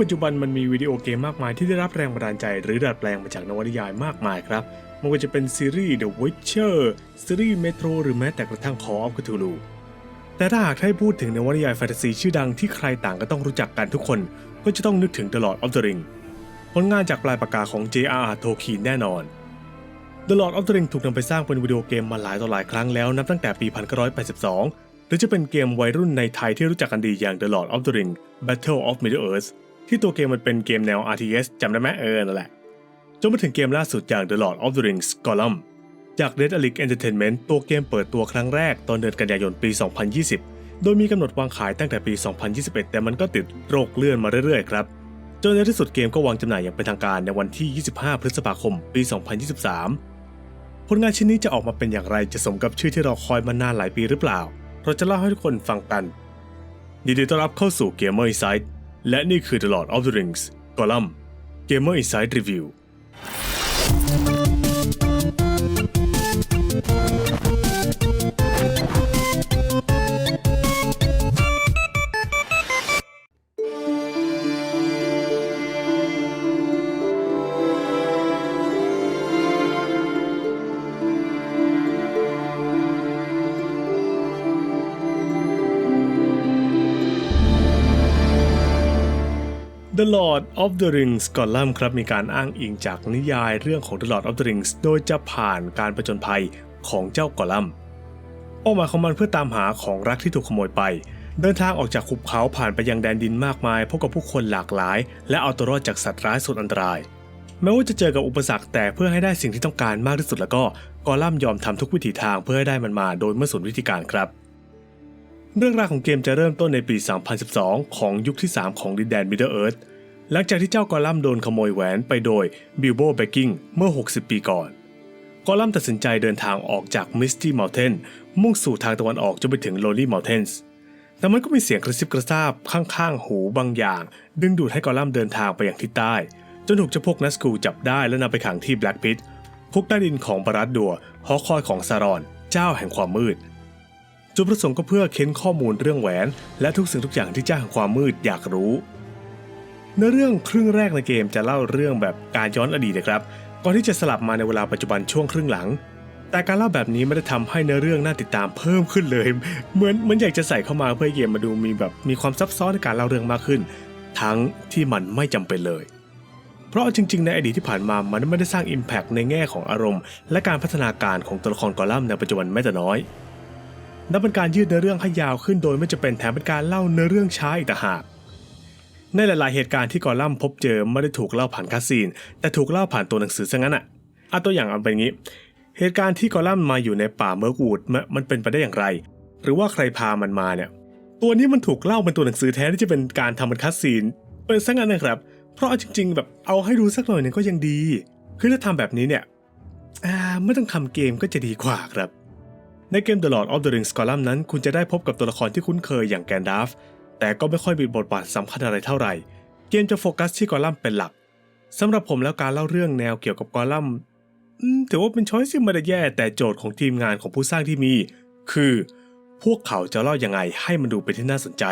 ปัจจุบันมันมีวิดีโอเกมมากมายที่ได้รับแรงบันดาลใจ หรือดัดแปลงมาจากนวนิยายมากมายครับไม่ว่าจะเป็นซีรีส์ The Witcher ซีรีส์ Metro หรือแม้แต่กระทั่ง Call of Cthulhu แต่ถ้าหากให้พูดถึงนวนิยายแฟนตาซีชื่อดังที่ใครต่างก็ต้องรู้จักกันทุกคน ก็จะต้องนึกถึง The Lord of the Ring ผลงานจากปลายปากกาของ J.R.R. Tolkien แน่นอน The Lord of the Ring ถูกนำไปสร้างเป็นวิดีโอเกมมาหลายต่อหลายครั้งแล้วนับตั้งแต่ปี 1982 หรือจะเป็นเกมวัยรุ่นในไทยที่รู้จักกันดีอย่าง The Lord of the Ring Battle of Middle-earth ที่ตัวเกมมันเป็นเกมแนว RTS จำได้ไหมเออนั่นแหละ จนมาถึงเกมล่าสุดอย่าง The Lord of the Rings Gollum จาก Red Alec Entertainment ตัวเกมเปิดตัวครั้งแรกตอนเดือนกันยายนปี 2020 โดยมีกำหนดวางขายตั้งแต่ปี 2021 แต่มันก็ติดโรคเลื่อนมาเรื่อยๆครับ จนในที่สุดเกมก็วางจำหน่ายอย่างเป็นทางการในวันที่ 25 พฤษภาคม ปี 2023 ผลงานชิ้นนี้จะออกมาเป็นอย่างไรจะสมกับชื่อที่เราคอยมานานหลายปีหรือเปล่า เราจะเล่าให้ทุกคนฟังกันยินดีต้อนรับเข้าสู่ Gamer Insight และนี่คือ The Lord of the Rings กอลัมน์ Gamer Insight Review The Lord of the Rings กอลัมครับมีการอ้างอิงจากนิยายเรื่องของ The Lord of the Rings โดยจะผ่านการประจนภัยของเจ้ากอลัมเป้าหมาของมันเพื่อตามหาของรักที่ถูกขโมยไป เดินทางออกจากขุบเขาผ่านไปยังแดนดินมากมายพบกับผู้คนหลากหลาย และเอาตัวรอดจากสัตว์ร้ายสุดอันตราย แม้ว่าจะเจอกับอุปสรรคแต่เพื่อให้ได้สิ่งที่ต้องการมากที่สุดแล้วก็กอลัมยอมทำทุกวิถีทางเพื่อให้ได้มันมา โดยไม่สนวิธีการครับเรื่องราวของเกมจะเริ่มต้นในปี 2012 ของยุคที่ 3 ของดินแดน Middle Earth หลังจากที่เจ้ากอลัมโดนขโมยแหวนไปโดยบิลโบเบกกิ้งเมื่อ 60 ปีก่อน กอลัมตัดสินใจเดินทางออกจาก Misty Mountain มุ่งสู่ทางตะวันออกจนไปถึง Lonely Mountains แต่มันก็มีเสียงกระซิบกระซาบข้างๆ หูบางอย่าง ดึงดูดให้กอลัมเดินทางไปอย่างทิศใต้ จนถูกเจ้าพวกนัสกูจับได้และนำไปขังที่แบล็กพิทคุกใต้ดินของบารัดดัวหอคอยของซารอน เจ้าแห่งความมืดจุดประสงค์ก็เพื่อเค้นข้อมูลเรื่องแหวน และทุกสิ่งทุกอย่างที่เจ้าแห่งความมืดอยากรู้ เนื้อเรื่องครึ่งแรกในเกมจะเล่าเรื่องแบบการย้อนอดีตนะครับ ก่อนที่จะสลับมาในเวลาปัจจุบันช่วงครึ่งหลัง แต่การเล่าแบบนี้ไม่ได้ทำให้เนื้อเรื่องน่าติดตามเพิ่มขึ้นเลย เหมือนเหมือนอยากจะใส่เข้ามาเพื่อให้เกมมาดูมีแบบมีความซับซ้อนในการเล่าเรื่องมากขึ้น ทั้งที่มันไม่จำเป็นเลย เพราะจริง ๆ ในอดีตที่ผ่านมามันไม่ได้สร้าง Impact ในแง่ของอารมณ์ และการพัฒนาการของตัวละครกอลัมในปัจจุบันแม้แต่น้อยนับเป็นการยืดเนื้อเรื่องให้ยาวขึ้นโดยไม่จะเป็นแถมเป็นการเล่าเนื้อเรื่องช้าอีกต่างหาก ในหลาย ๆ เหตุการณ์ที่กอลัมน์พบเจอไม่ได้ถูกเล่าผ่านคัสซีน แต่ถูกเล่าผ่านตัวหนังสือซะงั้นอะเอาตัวอย่างเอาเป็นงี้ เหตุการณ์ที่กอลัมน์มาอยู่ในป่าเมิร์กวูดมันเป็นไปได้อย่างไร หรือว่าใครพามันมาเนี่ย ตัวนี้มันถูกเล่าเป็นตัวหนังสือแทนที่จะเป็นการทำเป็นคัสซีนเป็นซะงั้นนะครับ เพราะจริง ๆ แบบเอาให้ดูสักหน่อยนึงก็ยังดี คือถ้าทำแบบนี้เนี่ยไม่ต้องทำเกมก็จะดีกว่าครับในเกม The Lord of the Rings Gollum นั้น คุณจะได้พบกับตัวละครที่คุ้นเคยอย่างแกนดาฟ แต่ก็ไม่ค่อยมีบทบาทสำคัญอะไรเท่าไหร่ เกมจะโฟกัสที่กอลัมน์เป็นหลักสำหรับผมแล้วการเล่าเรื่องแนวเกี่ยวกับกอลัมน์อืมถือว่าเป็นช้อยที่ไม่ได้แย่แต่โจทย์ของทีมงานของผู้สร้างที่มี คือ พวกเขาจะเล่ายังไงให้มันดูเป็นที่น่าสนใจ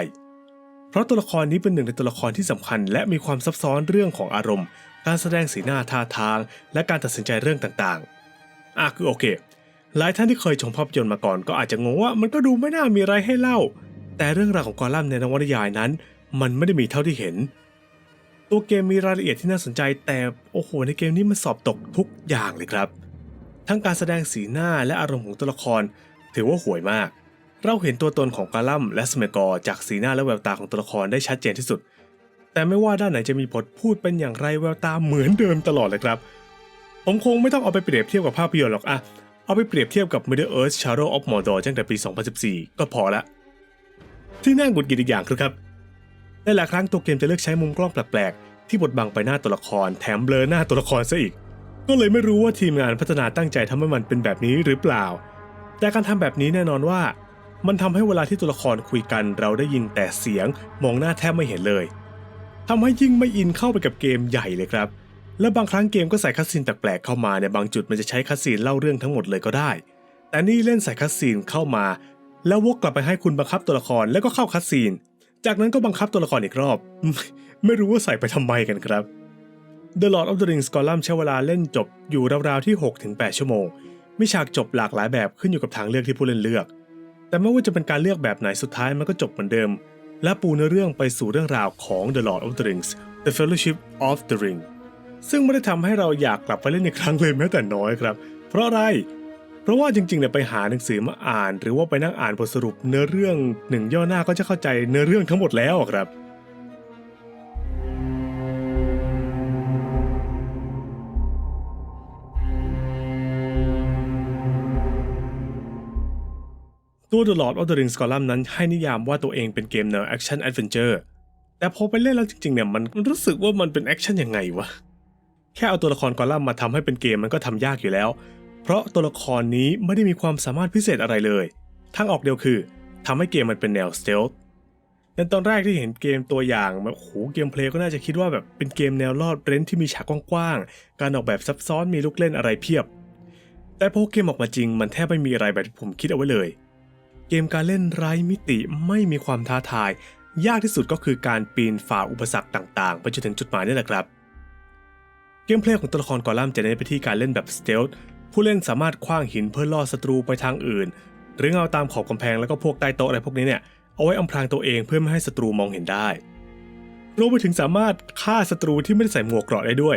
เพราะตัวละครนี้เป็นหนึ่งในตัวละครที่สำคัญ และมีความซับซ้อนเรื่องของอารมณ์ การแสดงสีหน้าท่าทาง และการตัดสินใจเรื่องต่างๆอะคือโอเค หลายท่านที่เคยชมภาพยนตร์มาก่อนก็อาจจะงงว่ามันก็ดูไม่น่ามีอะไรให้เล่า แต่เรื่องราวของกอลัมน์ในนวนิยายนั้น มันไม่ได้มีเท่าที่เห็น ตัวเกมมีรายละเอียดที่น่าสนใจ แต่โอ้โหในเกมนี้มันสอบตกทุกอย่างเลยครับ ทั้งการแสดงสีหน้าและอารมณ์ของตัวละคร ถือว่าห่วยมาก เราเห็นตัวตนของกาลัมน์และสเมกอรจากสีหน้าและแววตาของตัวละครได้ชัดเจนที่สุด แต่ไม่ว่าด้านไหนจะมีบทพูดเป็นอย่างไรแววตาเหมือนเดิมตลอดเลยครับ ผมคงไม่ต้องเอาไปเปรียบเทียบกับภาพยนตร์หรอกอะเอาไปเปรียบเทียบกับ Middle Earth Shadow of Mordor ตั้งแต่ปี 2014 ก็พอละ ที่น่าหงุดหงิดอีกอย่างคือครับหลายครั้งตัวเกมจะเลือกใช้มุมกล้องแปลกๆ ที่บดบังไปหน้าตัวละคร แถมเบลอหน้าตัวละครซะอีก ก็เลยไม่รู้ว่าทีมงานพัฒนาตั้งใจทำให้มันเป็นแบบนี้หรือเปล่า แต่การทำแบบนี้แน่นอนว่า มันทำให้เวลาที่ตัวละครคุยกัน เราได้ยินแต่เสียงมองหน้าแทบไม่เห็นเลยทำให้ยิ่งไม่อินเข้าไปกับเกมใหญ่เลยครับ และบางครั้งเกมก็ใส่คัสซีนแปลกๆเข้ามาในบางจุดมันจะใช้คัสซีนเล่าเรื่องทั้งหมดเลยก็ได้ แต่นี่เล่นใส่คัสซีนเข้ามา แล้ววกกลับไปให้คุณบังคับตัวละครแล้วก็เข้าคัสซีน จากนั้นก็บังคับตัวละครอีกรอบ ไม่รู้ว่าใส่ไปทำไมกันครับ The Lord of the Rings Gollum ใช้เวลาเล่นจบอยู่ราวๆที่ 6-8 ชั่วโมง มีฉากจบหลากหลายแบบขึ้นอยู่กับทางเลือกที่ผู้เล่นเลือก แต่ไม่ว่าจะเป็นการเลือกแบบไหนสุดท้ายมันก็จบเหมือนเดิม และปูเนื้อเรื่องไปสู่เรื่องราวของ The Lord of the Rings The Fellowship of the Ring ซึ่งไม่ได้ทำให้เราอยากกลับไปเล่นอีกครั้งเลยแม้แต่น้อยครับ เพราะอะไร เพราะว่าจริงๆเนี่ยไปหาหนังสือมาอ่าน หรือว่าไปนั่งอ่านบทสรุปเนื้อเรื่องหนึ่งย่อหน้าก็จะเข้าใจเนื้อเรื่องทั้งหมดแล้วครับตัว The Lord of the Rings Gollum นั้นให้นิยามว่าตัวเองเป็นเกมแนว Action Adventure แต่พอไปเล่นแล้วจริงๆเนี่ยมันรู้สึกว่ามันเป็นแอคชั่นยังไงวะ แค่เอาตัวละครกอลัมมาทำให้เป็นเกมมันก็ทำยากอยู่แล้ว เพราะตัวละครนี้ไม่ได้มีความสามารถพิเศษอะไรเลยทางออกเดียวคือทำให้เกมมันเป็นแนวสเตล h ในตอนแรกที่เห็นเกมตัวอย่างแบบโหเกมเพลย์ก็น่าจะคิดว่าแบบเป็นเกมแนวลอดเร้นที่มีฉากกว้างๆ การออกแบบซับซ้อนมีลูกเล่นอะไรเพียบ แต่พอเกมออกมาจริงมันแทบไม่มีอะไรแบบที่ผมคิดเอาไว้เลย เกมการเล่นไร้มิติไม่มีความท้าทาย ยากที่สุดก็คือการปีนฝ่าอุปสรรคต่างๆ ไปจนถึงจุดหมายนี่แหละครับ เกมเพลย์ของตัวละครกอลัมจะเน้นไปที่การเล่นแบบสเตล h ผู้เล่นสามารถคว้างหินเพื่อล่อศัตรูไปทางอื่น หรือเงาตามขอบกำแพงแล้วก็พวกใต้โต๊ะอะไรพวกนี้เนี่ยเอาไว้อำพรางตัวเองเพื่อไม่ให้ศัตรูมองเห็นได้รวมไปถึงสามารถฆ่าศัตรูที่ไม่ได้ใส่หมวกเกราะได้ด้วย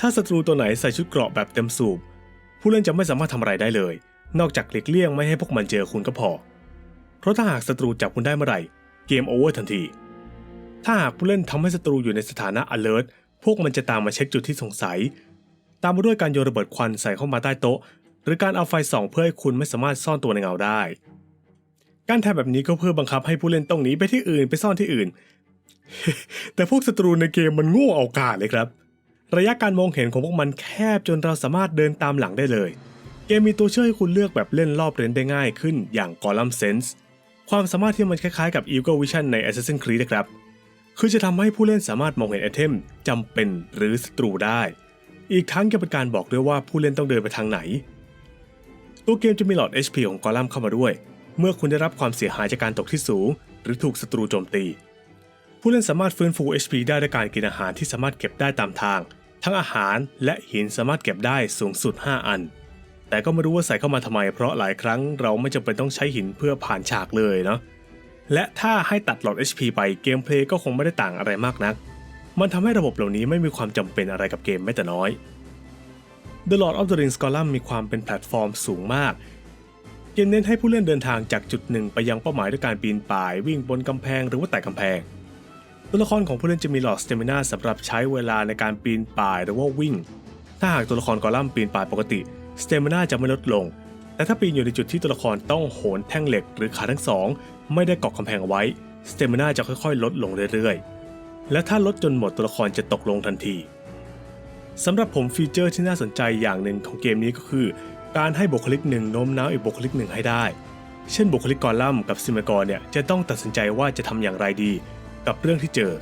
ถ้าศัตรูตัวไหนใส่ชุดเกราะแบบเต็มสูบ ผู้เล่นจะไม่สามารถทำอะไรได้เลย นอกจากหลีกเลี่ยงไม่ให้พวกมันเจอคุณก็พอ เพราะถ้าหากศัตรูจับคุณได้เมื่อไหร่ เกมโอเวอร์ทันที ถ้าหากผู้เล่นทำให้ศัตรูอยู่ในสถานะ alert พวกมันจะตามมาเช็คจุดที่สงสัย ตามมาด้วยการโยนระเบิดควันใส่เข้ามาใต้โต๊ะ หรือการเอาไฟส่องเพื่อให้คุณไม่สามารถซ่อนตัวในเงาได้ การทำแบบนี้ก็เพื่อบังคับให้ผู้เล่นต้องหนีไปที่อื่นไปซ่อนที่อื่น แต่พวกศัตรูในเกมมันโง่เอากาศเลยครับ ระยะการมองเห็นของพวกมันแคบจนเราสามารถเดินตามหลังได้เลย เกมมีตัวช่วยให้คุณเลือกแบบเล่นรอบเรนได้ง่ายขึ้นอย่าง Column Sense ความสามารถที่มันคล้ายๆกับ Eagle Vision ใน Assassin's Creed นะครับ คือจะทำให้ผู้เล่นสามารถมองเห็นไอเทมจำเป็นหรือศัตรูได้ อีกทั้งยังเป็นการบอกด้วยว่าผู้เล่นต้องเดินไปทางไหน ตัวเกมจะมีหลอด HP ของกอลัมเข้ามาด้วย เมื่อคุณได้รับความเสียหายจากการตกที่สูง หรือถูกศัตรูโจมตี ผู้เล่นสามารถฟื้นฟู HP ได้ด้วยการกินอาหารที่สามารถเก็บได้ตามทาง ทั้งอาหารและหินสามารถเก็บได้สูงสุด 5 อัน แต่ก็ไม่รู้ว่าใส่เข้ามาทำไม เพราะหลายครั้งเราไม่จำเป็นต้องใช้หินเพื่อผ่านฉากเลยเนาะและถ้าให้ตัดหลอด HP ไปเกมเพลย์ก็คงไม่ได้ต่างอะไรมากนัก มันทำให้ระบบเหล่านี้ไม่มีความจำเป็นอะไรกับเกมแม้แต่น้อย The Lord of the Rings Gollum มีความเป็นแพลตฟอร์มสูงมาก เกมเน้นให้ผู้เล่นเดินทางจากจุดหนึ่งไปยังเป้าหมายด้วยการปีนป่าย วิ่งบนกำแพงหรือว่าไต่กำแพง ตัวละครของผู้เล่นจะมีหลอดสเตมินาสำหรับใช้เวลาในการปีนป่ายหรือว่าวิ่ง ถ้าหากตัวละครกอลัมปีนป่ายปกติสเตมินาจะไม่ลดลง แต่ถ้าปีนอยู่ในจุดที่ตัวละครต้องโหนแท่งเหล็กหรือขาทั้งสองไม่ได้เกาะกำแพงเอาไว้สเตมินาจะค่อยๆ ลดลงเรื่อยๆ และถ้าลดจนหมดตัวละครจะตกลงทันทีสำหรับผมฟีเจอร์ที่น่าสนใจอย่างหนึ่งของเกมนี้ก็คือ การให้บุคลิกหนึ่งโน้มน้าวอีกบุคลิกหนึ่งให้ได้ เช่นบุคลิกกอลัมกับซิมกรเนี่ยจะต้องตัดสินใจว่าจะทำอย่างไรดี กับเรื่องที่เจอ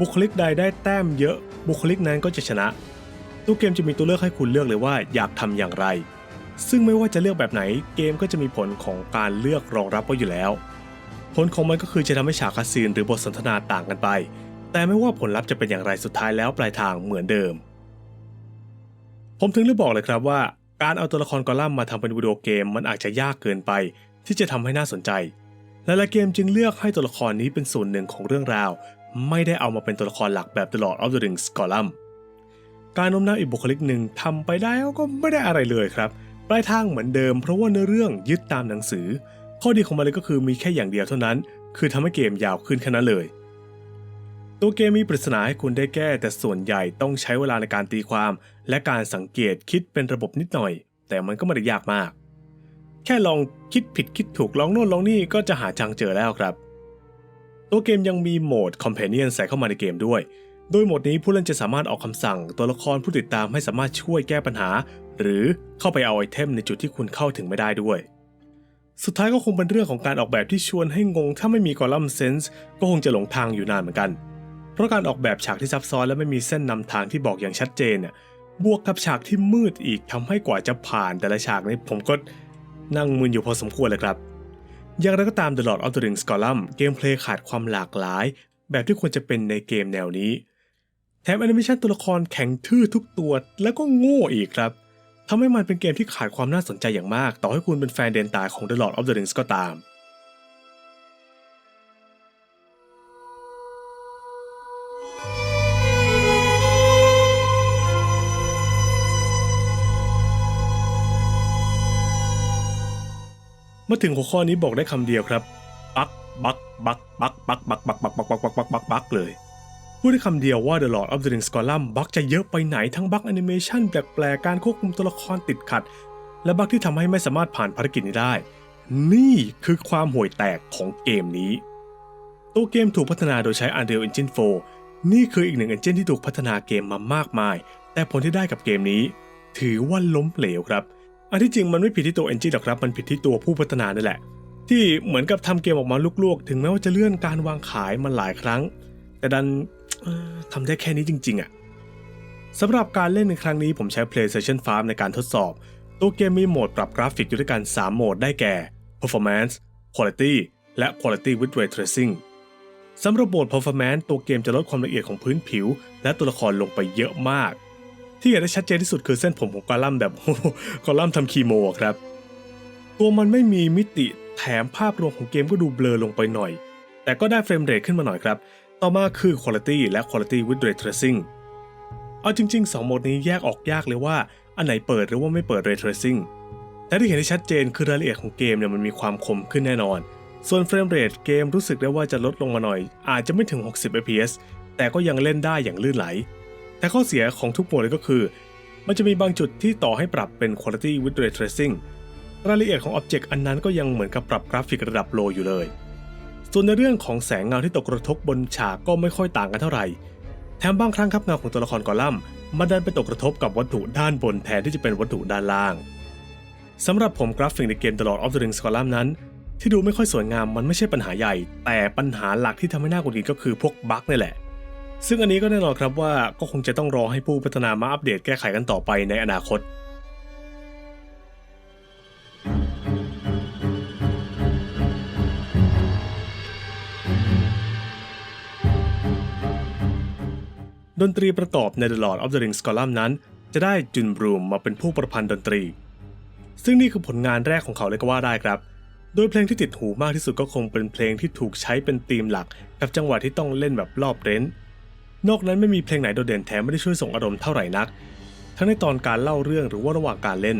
บุคลิกใดได้แต้มเยอะ บุคลิกนั้นก็จะชนะตัวเกมจะมีตัวเลือกให้คุณเลือกเลยว่าอยากทำอย่างไร ซึ่งไม่ว่าจะเลือกแบบไหน เกมก็จะมีผลของการเลือกรองรับไว้อยู่แล้ว ผลของมันก็คือจะทำให้ฉากคาซีนหรือบทสนทนาต่างกันไป แต่ไม่ว่าผลลัพธ์จะเป็นอย่างไรสุดท้ายแล้วปลายทางเหมือนเดิม ผมถึงได้บอกเลยครับว่า การเอาตัวละครกอลัมมาทำเป็นวิดีโอเกมมันอาจจะยากเกินไป ที่จะทำให้น่าสนใจหลายๆเกมจึงเลือกให้ตัวละครนี้เป็นส่วนหนึ่งของเรื่องราว ไม่ได้เอามาเป็นตัวละครหลักแบบ The Lord of the Rings กอลัมการโน้มน้าวอีกบุคลิกหนึ่งทำไปได้ก็ไม่ได้อะไรเลยครับปลายทางเหมือนเดิมเพราะว่าเนื้อเรื่องยึดตามหนังสือ ข้อดีของมันเลยก็คือมีแค่อย่างเดียวเท่านั้น คือทำให้เกมยาวขึ้นแค่นั้นเลย ตัวเกมมีปริศนาให้คุณได้แก้ แต่ส่วนใหญ่ต้องใช้เวลาในการตีความ และการสังเกตคิดเป็นระบบนิดหน่อย แต่มันก็ไม่ได้ยากมาก แค่ลองคิดผิดคิดถูกลองโน่นลองนี่ก็จะหาจังเจอแล้วครับ ตัวเกมยังมีโหมด Companion ใส่เข้ามาในเกมด้วย โดยโหมดนี้ผู้เล่นจะสามารถออกคำสั่ง ตัวละครผู้ติดตามให้สามารถช่วยแก้ปัญหา หรือเข้าไปเอาไอเทมในจุดที่คุณเข้าถึงไม่ได้ด้วยสุดท้ายก็คงเป็นเรื่องของการออกแบบที่ชวนให้งง ถ้าไม่มีกอลัมเซนส์ก็คงจะหลงทางอยู่นานเหมือนกัน เพราะการออกแบบฉากที่ซับซ้อนและไม่มีเส้นนำทางที่บอกอย่างชัดเจนเนี่ยบวกกับฉากที่มืดอีกทำให้กว่าจะผ่านแต่ละฉากนี้ผมก็นั่งมึนอยู่พอสมควรเลยครับ อย่างไรก็ตาม The Lord of the Rings Gollum เกมเพลย์ขาดความหลากหลาย แบบที่ควรจะเป็นในเกมแนวนี้ แถมแอนิเมชันตัวละครแข็งทื่อทุกตัวแล้วก็โง่อีกครับทำให้มันเป็นเกมที่ขาดความน่าสนใจอย่างมาก ต่อให้คุณเป็นแฟนเดนตายของ The Lord of the Rings ก็ตาม มาถึงหัวข้อนี้บอกได้คำเดียวครับบักบักบักบักบักบักบักบักบักบักบักบักบักบักเลยพูดได้คำเดียวว่า The Lord of the Rings Column บักจะเยอะไปไหนทั้งบักแอนิเมชันแปลกๆการควบคุมตัวละครติดขัด และบักที่ทำให้ไม่สามารถผ่านภารกิจนี้ได้ นี่คือความห่วยแตกของเกมนี้ ตัวเกมถูกพัฒนาโดยใช้ Unreal Engine 4 นี่คืออีกหนึ่ง engine ที่ถูกพัฒนาเกมมามากมาย แต่ผลที่ได้กับเกมนี้ ถือว่าล้มเหลวครับ อันที่จริงมันไม่ผิดที่ตัว engine หรอกครับ มันผิดที่ตัวผู้พัฒนานั่แหละ ที่เหมือนกับทำเกมออกมาลวกๆ ถึงแม้ว่าจะเลื่อนการวางขายมาหลายครั้ง แต่ดันเอ่อทำได้แค่นี้จริง ๆอะ่ะสำหรับการเล่นในครั้งนี้ผมใช้ PlayStation 5 ในการทดสอบ ตัวเกมมีโหมดปรับกราฟิกอยู่ด้วยกัน 3 โหมดได้แก่ Performance Quality และ Quality with Ray Tracing สำหรับโหมด Performance ตัวเกมจะลดความละเอียดของพื้นผิว และตัวละครลงไปเยอะมาก ที่เห็นได้ชัดเจนที่สุดคือเส้นผมของกอลัมแบบกอลัมทำคีโมครับ ตัวมันไม่มีมิติแถมภาพรวมของเกมก็ดูเบลอลงไปหน่อย แต่ก็ได้เฟรมเรทขึ้นมาหน่อยครับ ต่อมาคือ Quality และ Quality with Ray Tracing เอาจริง ๆ 2โหมดนี้แยกออกยากเลยว่า อันไหนเปิดหรือว่าไม่เปิด Ray Tracing แต่ที่เห็นได้ชัดเจนคือรายละเอียดของเกมเนี่ยมันมีความคมขึ้นแน่นอน ส่วนเฟรมเรทเกมรู้สึกได้ว่าจะลดลงมาหน่อย อาจจะไม่ถึง 60 fps แต่ก็ยังเล่นได้อย่างลื่นไหล แต่ข้อเสียของทุกโหมดเลยก็คือ มันจะมีบางจุดที่ต่อให้ปรับเป็น Quality with Ray Tracing รายละเอียดของอ็อบเจกต์อันนั้นก็ยังเหมือนกับปรับกราฟิกระดับโลอยู่เลย ส่วนในเรื่องของแสงเงาที่ตกกระทบบนฉากก็ไม่ค่อยต่างกันเท่าไหร่ แถมบางครั้งครับเงาของตัวละครกอลัมน์มันดันไปตกกระทบกับวัตถุด้านบนแทนที่จะเป็นวัตถุด้านล่างสำหรับผมกราฟิกในเกม The Lord of the Rings Column นั้น ที่ดูไม่ค่อยสวยงามมันไม่ใช่ปัญหาใหญ่ แต่ปัญหาหลักที่ทำให้น่ากุนกินก็คือพวกบั๊กนี่แหละ ซึ่งอันนี้ก็แน่นอนครับว่าก็คงจะต้องรอให้ผู้พัฒนามาอัปเดตแก้ไขกันต่อไปในอนาคตดนตรีประกอบใน The Lord of the Rings Column นั้น จะได้จุนบรูมมาเป็นผู้ประพันธ์ดนตรี ซึ่งนี่คือผลงานแรกของเขาเลยก็ว่าได้ครับ โดยเพลงที่ติดหูมากที่สุดก็คงเป็นเพลงที่ถูกใช้เป็นธีมหลัก กับจังหวะที่ต้องเล่นแบบรอบเร้น นอกนั้นไม่มีเพลงไหนโดดเด่นแถมไม่ได้ช่วยส่งอารมณ์เท่าไหร่นัก ทั้งในตอนการเล่าเรื่องหรือว่าระหว่างการเล่น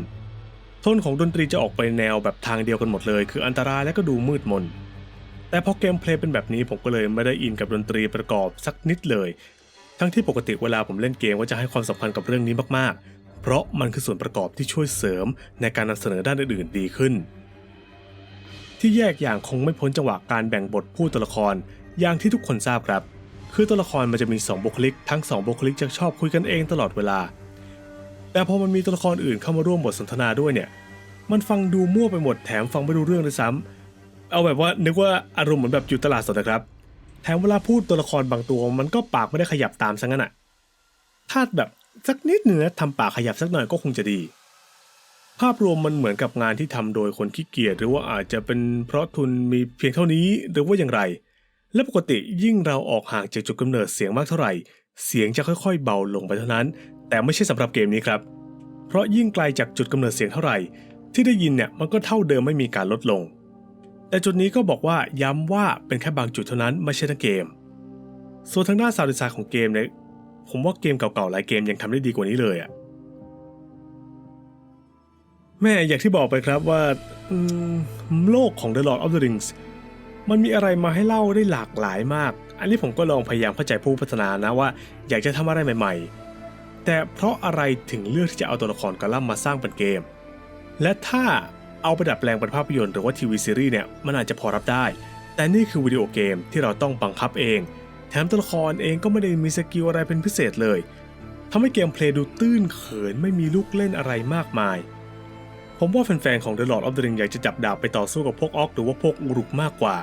โทนของดนตรีจะออกไปแนวแบบทางเดียวกันหมดเลย คืออันตรายและก็ดูมืดมน แต่พอเกมเพลย์เป็นแบบนี้ผมก็เลยไม่ได้อินกับดนตรีประกอบสักนิดเลย ทั้งที่ปกติเวลาผมเล่นเกมก็จะให้ความสำคัญกับเรื่องนี้มากๆ เพราะมันคือส่วนประกอบที่ช่วยเสริมในการนำเสนอด้านอื่นๆดีขึ้น ที่แยกอย่างคงไม่พ้นจังหวะการแบ่งบทผู้ตัวละครอย่างที่ทุกคนทราบครับ คือตัวละครมันจะมี 2บุคลิก ทั้ง 2บุคลิกจะชอบคุยกันเองตลอดเวลา แต่พอมันมีตัวละครอื่นเข้ามาร่วมบทสนทนาด้วยเนี่ย มันฟังดูมั่วไปหมดแถมฟังไม่รู้เรื่องด้วยซ้ำเอาแบบว่านึกว่าอารมณ์เหมือนแบบอยู่ตลาดสดนะครับ แถมเวลาพูดตัวละครบางตัวมันก็ปากไม่ได้ขยับตามซะงั้นอะถ้าแบบสักนิดหนึ่งนะทำปากขยับสักหน่อยก็คงจะดี ภาพรวมมันเหมือนกับงานที่ทำโดยคนขี้เกียจหรือว่าอาจจะเป็นเพราะทุนมีเพียงเท่านี้หรือว่าอย่างไร และปกติยิ่งเราออกห่างจากจุดกำเนิดเสียงมากเท่าไหร่ เสียงจะค่อยๆ เบาลงไปเท่านั้น แต่ไม่ใช่สำหรับเกมนี้ครับ เพราะยิ่งไกลจากจุดกำเนิดเสียงเท่าไหร่ ที่ได้ยินเนี่ยมันก็เท่าเดิมไม่มีการลดลง แต่จุดนี้ก็บอกว่าย้ำว่าเป็นแค่บางจุดเท่านั้นไม่ใช่ทั้งเกม ส่วนทางด้านซาวด์ดีไซน์ของเกมเนี่ยผมว่าเกมเก่าๆหลายเกมยังทำได้ดีกว่านี้เลยอะแม่อย่างที่บอกไปครับว่าโลกของ The Lord of the Rings มันมีอะไรมาให้เล่าได้หลากหลายมาก อันนี้ผมก็ลองพยายามเข้าใจผู้พัฒนานะว่า อยากจะทำอะไรใหม่ ๆ แต่เพราะอะไรถึงเลือกที่จะเอาตัวละครกอลัมน์มาสร้างเป็นเกม และถ้าเอาไปดัดแปลงเป็นภาพยนตร์หรือว่าทีวีซีรีส์เนี่ยมันอาจจะพอรับได้ แต่นี่คือวิดีโอเกมที่เราต้องบังคับเอง แถมตัวละครเองก็ไม่ได้มีสกิลอะไรเป็นพิเศษเลยทำให้เกมเพลย์ดูตื้นเขินไม่มีลูกเล่นอะไรมากมาย ผมว่าแฟนๆของ The Lord of the Rings อยากจะจับดาบไปต่อสู้กับพวกออกหรือว่าพวกอุรุกมากกว่า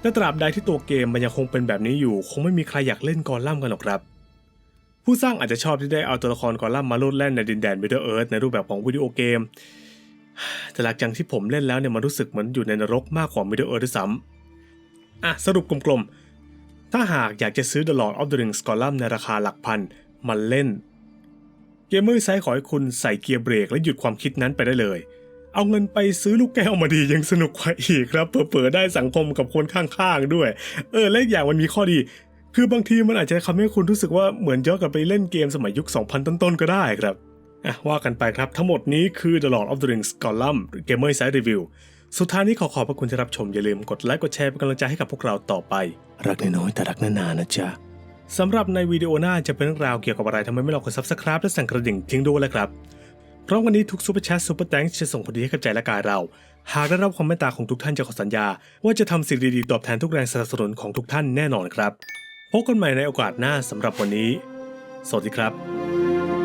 แต่ตราบใดที่ตัวเกมมันยังคงเป็นแบบนี้อยู่ คงไม่มีใครอยากเล่นกอลัมกันหรอกครับ ผู้สร้างอาจจะชอบที่ได้เอาตัวละครกอลัมมาโลดแล่นในดินแดน Middle Earth ในรูปแบบของวิดีโอเกม แต่หลังจากที่ผมเล่นแล้วเนี่ยมันรู้สึกเหมือนอยู่ในนรกมากกว่า Middle Earth ด้วยซ้ำอะสรุปกลมๆถ้าหากอยากจะซื้อ The Lord of the Rings Gollum ในราคาหลักพันมันเล่น เกมเมอร์ไซต์ขอให้คุณใส่เกียร์เบรกและหยุดความคิดนั้นไปได้เลย เอาเงินไปซื้อลูกแก้วมาดียังสนุกกว่าอีกครับเผลอๆได้สังคมกับคนข้างๆด้วย เออและอย่างมันมีข้อดี คือบางทีมันอาจจะทำให้คุณรู้สึกว่าเหมือนย้อนกลับไปเล่นเกมสมัยยุค 2000 ต้นๆก็ได้ครับอะว่ากันไปครับทั้งหมดนี้คือ The Lord of the Rings Gollum Gamer Side Review สุดท้ายนี้ขอขอบพระคุณที่รับชมอย่าลืมกดไลค์กดแชร์เป็นกำลังใจให้กับพวกเราต่อไป รักน้อยแต่รักนานๆนะจ๊ะ สำหรับในวิดีโอหน้าจะเป็นเรื่องราวเกี่ยวกับอะไรทำไมไม่ลองกด Subscribe และสั่นกระดิ่งทิ้งด้วยเลยครับ เพราะวันนี้ทุกซูเปอร์แชทซูเปอร์แตงจะส่งผลดีให้กับใจและกายเรา หากได้รับความเมตตาของทุกท่านจะขอสัญญา ว่าจะทำสิ่งดีๆตอบแทนทุกแรงสนับสนุนของทุกท่านแน่นอนครับ พบกันใหม่ในโอกาสหน้าสำหรับวันนี้ สวัสดีครับ